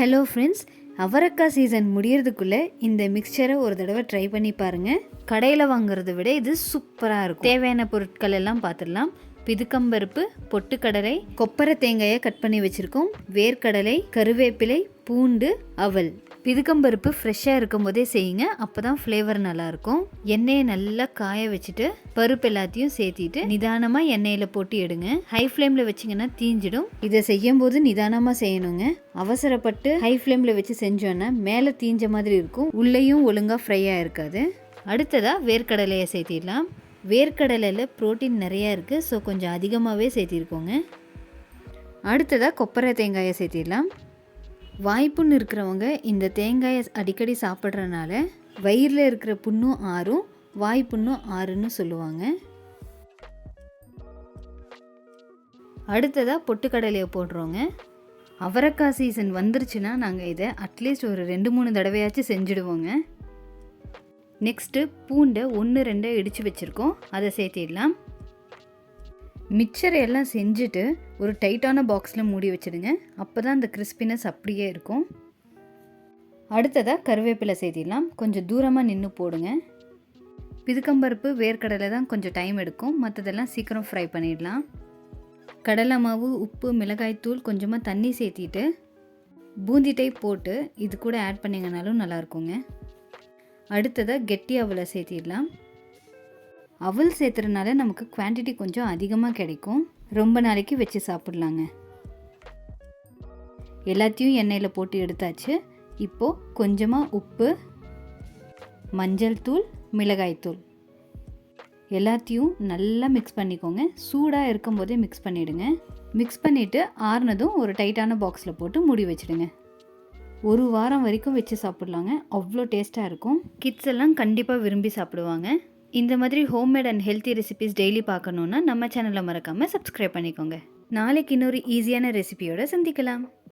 Hello friends அவரக்காய் season முடியறதுக்குள்ளே இந்த மிக்சரை ஒரு தடவை ட்ரை பண்ணி பாருங்கள் கடையில் வாங்குறத விட இது சூப்பராக இருக்கும். தேவையான பொருட்கள் எல்லாம் பார்த்துடலாம் பிதுக்கம்பருப்பு பொட்டுக்கடலை கொப்பரை தேங்காயை கட் பண்ணி வச்சுருக்கோம். வேர்க்கடலை கருவேப்பிலை பூண்டு அவல். பிதுக்கம்பருப்பு ஃப்ரெஷ்ஷாக இருக்கும் போதே செய்யுங்க. அப்போ தான் ஃப்ளேவர் நல்லாயிருக்கும். எண்ணெயை நல்லா காய வச்சுட்டு பருப்பு எல்லாத்தையும் சேர்த்திட்டு நிதானமாக எண்ணெயில் போட்டு எடுங்க. ஹை ஃப்ளேமில் வச்சிங்கன்னா தீஞ்சிடும். இதை செய்யும் போது நிதானமாக செய்யணுங்க. அவசரப்பட்டு ஹை ஃப்ளேமில் வச்சு செஞ்சோன்னா மேலே தீஞ்ச மாதிரி இருக்கும். உள்ளேயும் ஒழுங்காக ஃப்ரையாக இருக்காது. அடுத்ததாக வேர்க்கடலையை சேர்த்திடலாம். வேர்க்கடலையில் ப்ரோட்டீன் நிறையா இருக்குது ஸோ கொஞ்சம் அதிகமாகவே சேர்த்திருக்கோங்க. அடுத்ததாக கொப்பரை தேங்காயை சேர்த்திடலாம். வாய்ப்புன்னு இருக்கிறவங்க இந்த தேங்காயை அடிக்கடி சாப்பிட்றனால வயிறில் இருக்கிற புண்ணும் ஆறும் வாய்ப்புண்ணும் ஆறுன்னு சொல்லுவாங்க. அடுத்ததாக பொட்டுக்கடலையை போடுறோங்க. அவரக்காய் சீசன் வந்துருச்சுன்னா நாங்கள் இதை அட்லீஸ்ட் ஒரு ரெண்டு மூணு தடவையாச்சும் செஞ்சுடுவோங்க. நெக்ஸ்ட்டு பூண்டை ஒன்று ரெண்டை இடித்து வச்சுருக்கோம். அதை சேர்த்திடலாம். மிக்சரை எல்லாம் செஞ்சுட்டு ஒரு டைட்டான பாக்ஸில் மூடி வச்சுடுங்க. அப்போ தான் அந்த கிறிஸ்பினஸ் அப்படியே இருக்கும். அடுத்ததாக கருவேப்பிலை சேர்த்திடலாம். கொஞ்சம் தூரமாக நின்று போடுங்க. பிதுக்கம்பருப்பு வேர்க்கடலை தான் கொஞ்சம் டைம் எடுக்கும். மற்றதெல்லாம் சீக்கிரம் ஃப்ரை பண்ணிடலாம். கடலை மாவு உப்பு மிளகாய்த்தூள் கொஞ்சமாக தண்ணி சேர்த்திட்டு பூந்தி டைப் போட்டு இது கூட ஆட் பண்ணிங்கனாலும் நல்லாயிருக்குங்க அடுத்ததாக கெட்டி அவலை சேர்த்திடலாம். அவல் சேர்த்துறதுனால நமக்கு குவான்டிட்டி கொஞ்சம் அதிகமாக கிடைக்கும். ரொம்ப நாளைக்கு வச்சு சாப்பிட்லாங்க. எல்லாத்தையும் எண்ணெயில் போட்டு எடுத்தாச்சு. இப்போது கொஞ்சமாக உப்பு மஞ்சள் தூள் மிளகாய் தூள். எல்லாத்தையும் நல்லா மிக்ஸ் பண்ணிக்கோங்க. சூடாக இருக்கும் போதே மிக்ஸ் பண்ணிவிடுங்க மிக்ஸ் பண்ணிவிட்டு ஆறுனதும் ஒரு டைட்டான பாக்ஸில் போட்டு மூடி வச்சுடுங்க. ஒரு வாரம் வரைக்கும் வச்சு சாப்பிட்லாங்க. அவ்வளோ டேஸ்ட்டாக இருக்கும். கிட்ஸ் எல்லாம் கண்டிப்பாக விரும்பி சாப்பிடுவாங்க. இந்த மாதிரி homemade and healthy recipes daily பார்க்கணுன்னா நம்ம சேனலை மறக்காமல் சப்ஸ்கிரைப் பண்ணிக்கோங்க. நாளைக்கு இன்னொரு ஈஸியான ரெசிபியோட சந்திக்கலாம்.